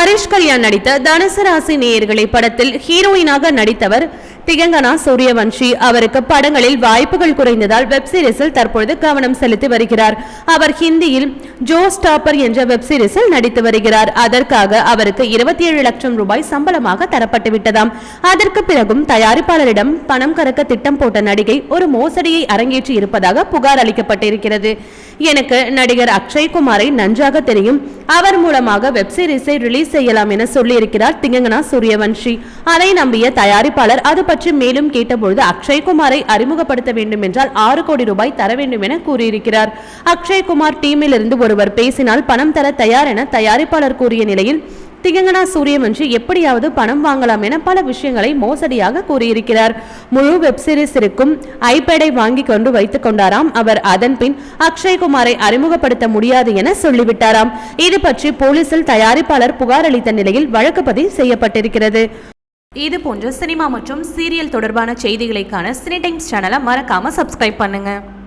ஹரிஷ் கல்யாண் நடித்த தனுசு ராசி நேயர்களை படத்தில் ஹீரோயினாக நடித்தவர் திகங்கனா சூரியவன்ஷி. அவருக்கு படங்களில் வாய்ப்புகள் குறைந்ததால் வெப் சீரிஸில் தற்பொழுது கவனம் செலுத்தி வருகிறார். அவர் ஹிந்தியில் ஜோ ஸ்டாப்பர் என்ற வெப் சீரிஸில் நடித்து வருகிறார். அதற்காக அவருக்கு இருபத்தி ஏழு லட்சம் ரூபாய் சம்பளமாக தரப்பட்டு விட்டதாம். அதற்கு பிறகும் தயாரிப்பாளரிடம் பணம் கறக்க திட்டம் போட்ட நடிகை ஒரு மோசடியை அரங்கேற்றி இருப்பதாக புகார் அளிக்கப்பட்டிருக்கிறது. எனக்கு நடிகர் அக்ஷய் குமாரை நன்றாக தெரியும். அவர் மூலமாக வெப் சீரிஸை ரிலீஸ் செய்யலாம் என சொல்லியிருக்கிறார் திங்கங்கனா சூரியவன்ஷி. அதை நம்பிய தயாரிப்பாளர் அது பற்றி மேலும் கேட்டபொழுது அக்ஷய்குமாரை அறிமுகப்படுத்த வேண்டும் என்றால் ஆறு கோடி ரூபாய் தர வேண்டும் என கூறியிருக்கிறார். அக்ஷய்குமார் டீமில் இருந்து ஒருவர் பேசினால் பணம் தர தயார் என தயாரிப்பாளர் கூறிய நிலையில் திகங்கனா சூரியவன்ஷி எப்படியாவது பணம் வாங்கலாம் என பல விஷயங்களை மோசடியாக கூறியிருக்கிறார். முழு வெப் சீரிஸ் இருக்கும். ஐபேடை வாங்கி கொண்டு வைத்துக் கொண்டாராம். அவர் அதன் பின் அக்ஷய்குமாரை அறிமுகப்படுத்த முடியாது என சொல்லிவிட்டாராம். இது பற்றி போலீசில் தயாரிப்பாளர் புகார் அளித்த நிலையில் வழக்கு பதிவு செய்யப்பட்டிருக்கிறது. இது போன்ற சினிமா மற்றும் சீரியல் தொடர்பான செய்திகளைக்கான சினி டைம்ஸ் சேனலை மறக்காம சப்ஸ்கிரைப் பண்ணுங்க.